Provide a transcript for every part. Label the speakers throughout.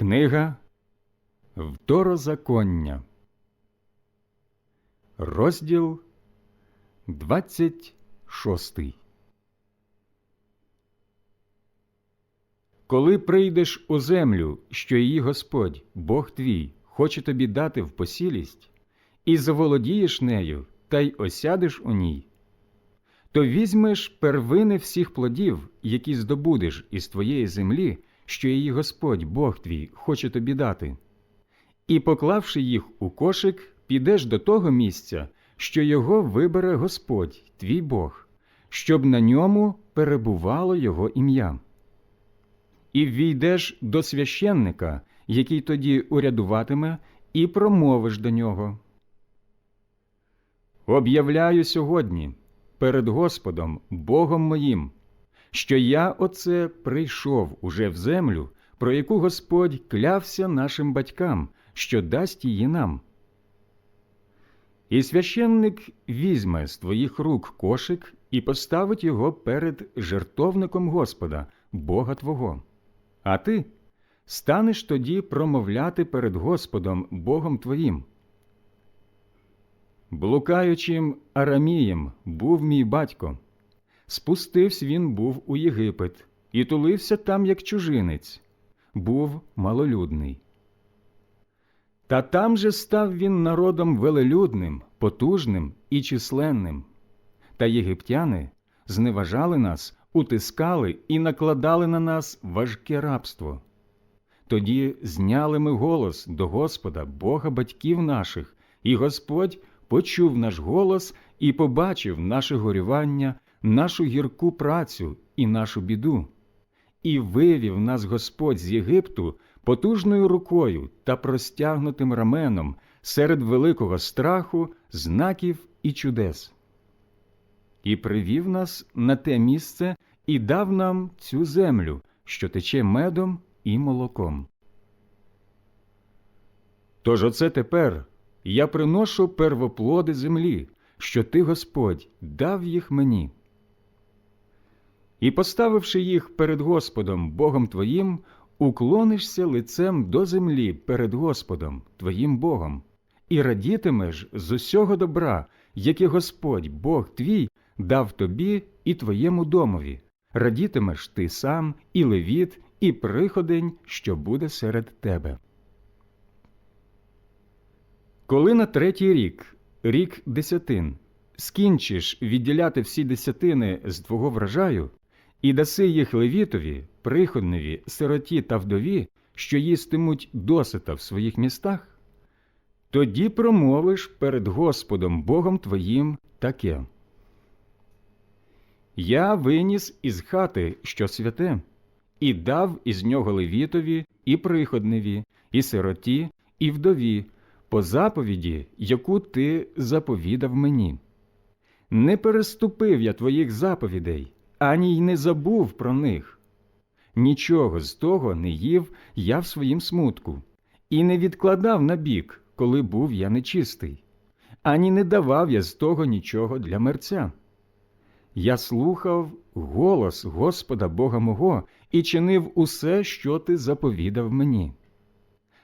Speaker 1: Книга Второзаконня, розділ 26 Коли прийдеш у землю, що її Господь, Бог твій, хоче тобі дати в посілість, і заволодієш нею, та й осядеш у ній, то візьмеш первини всіх плодів, які здобудеш із твоєї землі, що її Господь, Бог твій, хоче тобі дати, і, поклавши їх у кошик, підеш до того місця, що його вибере Господь, твій Бог, щоб на ньому перебувало Його ім'я. І ввійдеш до священника, який тоді урядуватиме, і промовиш до нього. Об'являю сьогодні перед Господом, Богом моїм, що я оце прийшов уже в землю, про яку Господь клявся нашим батькам, що дасть її нам. І священник візьме з твоїх рук кошик і поставить його перед жертовником Господа, Бога Твого. А ти станеш тоді промовляти перед Господом Богом Твоїм. Блукаючим Арамієм був мій батько. Спустився він був у Єгипет і тулився там, як чужинець, був малолюдний. Та там же став він народом велелюдним, потужним і численним. Та єгиптяни зневажали нас, утискали і накладали на нас важке рабство. Тоді зняли ми голос до Господа, Бога батьків наших, і Господь почув наш голос і побачив наше горювання, нашу гірку працю і нашу біду, і вивів нас Господь з Єгипту потужною рукою та простягнутим раменом серед великого страху, знаків і чудес. І привів нас на те місце і дав нам цю землю, що тече медом і молоком. Тож оце тепер я приношу первоплоди землі, що ти, Господь, дав їх мені. І, поставивши їх перед Господом Богом твоїм, уклонишся лицем до землі перед Господом, твоїм Богом, і радітимеш з усього добра, яке Господь, Бог твій, дав тобі і твоєму домові, радітимеш ти сам, і левіт, і приходень, що буде серед тебе. Коли на третій рік, рік десятин, скінчиш відділяти всі десятини з твого врожаю, і даси їх левітові, приходневі, сироті та вдові, що їстимуть досита в своїх містах, тоді промовиш перед Господом Богом твоїм таке. Я виніс із хати, що святе, і дав із нього левітові, і приходневі, і сироті, і вдові, по заповіді, яку ти заповідав мені. Не переступив я твоїх заповідей, ані й не забув про них. Нічого з того не їв я в своїм смутку, і не відкладав на бік, коли був я нечистий, ані не давав я з того нічого для мерця. Я слухав голос Господа Бога мого і чинив усе, що ти заповідав мені.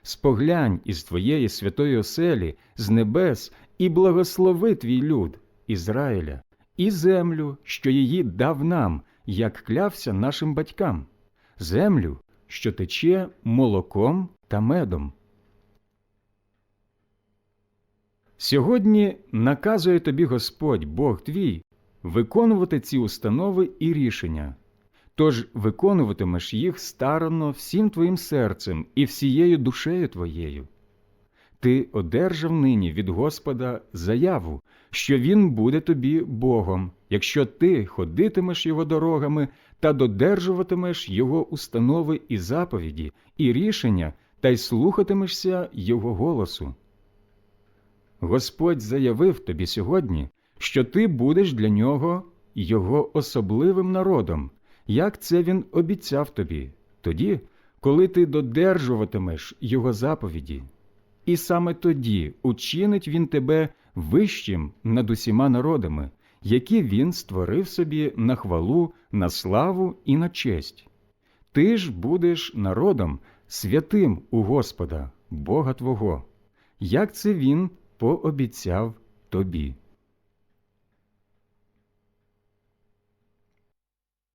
Speaker 1: Споглянь із твоєї святої оселі, з небес, і благослови твій люд, Ізраїля, і землю, що її дав нам, як клявся нашим батькам, землю, що тече молоком та медом. Сьогодні наказує тобі Господь Бог твій виконувати ці установи і рішення, тож виконуватимеш їх старанно всім твоїм серцем і всією душею твоєю. Ти одержав нині від Господа заяву, що Він буде тобі Богом, якщо ти ходитимеш Його дорогами та додержуватимеш Його установи і заповіді, і рішення, та й слухатимешся Його голосу. Господь заявив тобі сьогодні, що ти будеш для нього Його особливим народом, як це він обіцяв тобі, тоді, коли ти додержуватимеш Його заповіді. І саме тоді учинить він тебе вищим над усіма народами, які він створив собі на хвалу, на славу і на честь. ти ж будеш народом святим у Господа, Бога Твого, як це Він пообіцяв тобі.